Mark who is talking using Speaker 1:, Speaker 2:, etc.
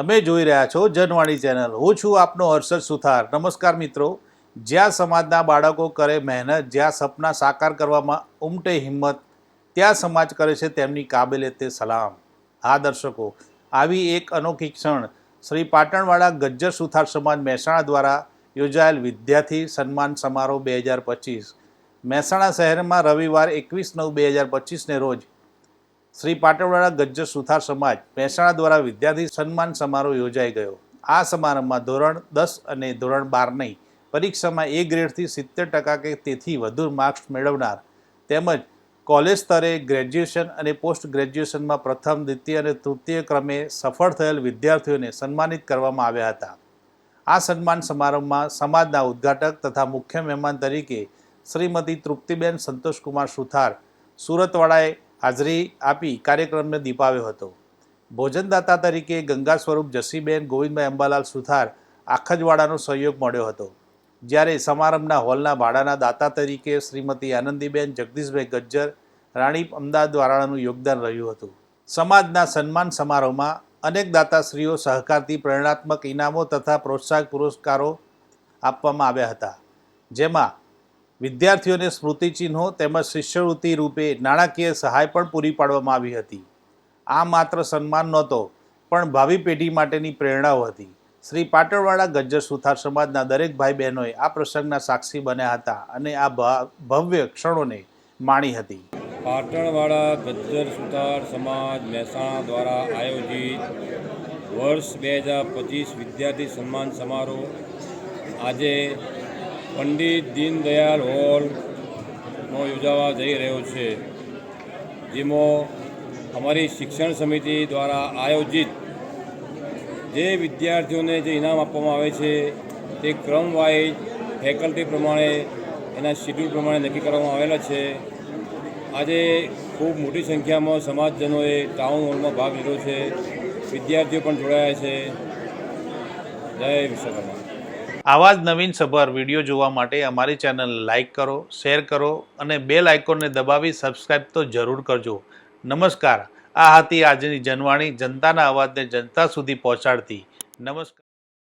Speaker 1: તમે જોઈ રહ્યા છો જનવાણી ચેનલ. હું છું આપનો હર્ષદ સુથાર. નમસ્કાર મિત્રો. જ્યાં સમાજના બાળકો કરે મહેનત, જ્યાં સપના સાકાર કરવામાં ઉમટે હિંમત, ત્યાં સમાજ કરે છે તેમની કાબેલિયતે સલામ. હા, દર્શકો, આવી એક અનોખી ક્ષણ શ્રી પાટણવાળા ગજ્જર સુથાર સમાજ મહેસાણા દ્વારા યોજાયેલ વિદ્યાર્થી સન્માન સમારોહ બે હજાર પચીસ. મહેસાણા શહેરમાં રવિવાર એકવીસ નવ બે હજાર પચીસને રોજ શ્રી પાટણવાડા ગજ્જર સુથાર સમાજ મહેસાણા દ્વારા વિદ્યાર્થી સન્માન સમારોહ યોજાઈ ગયો. આ સમારંભમાં ધોરણ દસ અને ધોરણ બારની પરીક્ષામાં એ ગ્રેડથી સિત્તેર ટકા કે તેથી વધુ માર્ક્સ મેળવનાર તેમજ કોલેજ સ્તરે ગ્રેજ્યુએશન અને પોસ્ટ ગ્રેજ્યુએશનમાં પ્રથમ, દ્વિતીય અને તૃતીય ક્રમે સફળ થયેલ વિદ્યાર્થીઓને સન્માનિત કરવામાં આવ્યા હતા. આ સન્માન સમારંભમાં સમાજના ઉદ્ઘાટક તથા મુખ્ય મહેમાન તરીકે શ્રીમતી તૃપ્તિબેન સંતોષકુમાર સુથાર, સુરતવાળાએ હાજરી આપી કાર્યક્રમને દીપાવ્યો હતો. ભોજનદાતા તરીકે ગંગા સ્વરૂપ જસીબેન, ગોવિંદભાઈ અંબાલાલ સુથાર આખજવાડાનો સહયોગ મળ્યો હતો. જ્યારે સમારંભના હોલના ભાડાના દાતા તરીકે શ્રીમતી આનંદીબેન, જગદીશભાઈ ગજ્જર, રાણી અમદાવાદ વારાણાનું યોગદાન રહ્યું હતું. સમાજના સન્માન સમારોહમાં અનેક દાતાશ્રીઓ સહકારથી પ્રેરણાત્મક ઇનામો તથા પ્રોત્સાહક પુરસ્કારો આપવામાં આવ્યા હતા. જેમાં વિદ્યાર્થીઓને સ્મૃતિચિહ્નો તેમજ શિષ્યવૃત્તિ રૂપે નાણાકીય સહાય પણ પૂરી પાડવામાં આવી હતી. આ માત્ર સન્માન નહોતો, પણ ભાવિ પેઢી માટેની પ્રેરણાઓ હતી. શ્રી પાટણવાળા ગજ્જર સુથાર સમાજના દરેક ભાઈ બહેનોએ આ પ્રસંગના સાક્ષી બન્યા હતા અને આ ભવ્ય ક્ષણોને માણી હતી.
Speaker 2: પાટણવાળા ગજ્જર સુથાર સમાજ મહેસાણા દ્વારા આયોજિત વર્ષ બે હજાર પચીસ વિદ્યાર્થી સન્માન સમારોહ આજે પંડિત દીનદયાળ હોલનો યોજાવા જઈ રહ્યો છે, જેમાં અમારી શિક્ષણ સમિતિ દ્વારા આયોજિત જે વિદ્યાર્થીઓને જે ઇનામ આપવામાં આવે છે, તે ક્રમવાઇઝ ફેકલ્ટી પ્રમાણે, એના શિડ્યુલ પ્રમાણે નક્કી કરવામાં આવેલા છે. આજે ખૂબ મોટી સંખ્યામાં સમાજજનોએ ટાઉન હોલમાં ભાગ લીધો છે. વિદ્યાર્થીઓ પણ જોડાયા છે. જય વિશ્વકર્મા.
Speaker 1: આવા જ નવીન સભર વીડિયો જોવા માટે અમારી ચેનલ લાઇક કરો, શેર કરો અને બેલ આઇકોનને દબાવી સબસ્ક્રાઇબ તો જરૂર કરજો. નમસ્કાર. આ હતી આજની જનવાણી જનતાના અવાજને જનતા સુધી પહોંચાડતી. નમસ્કાર.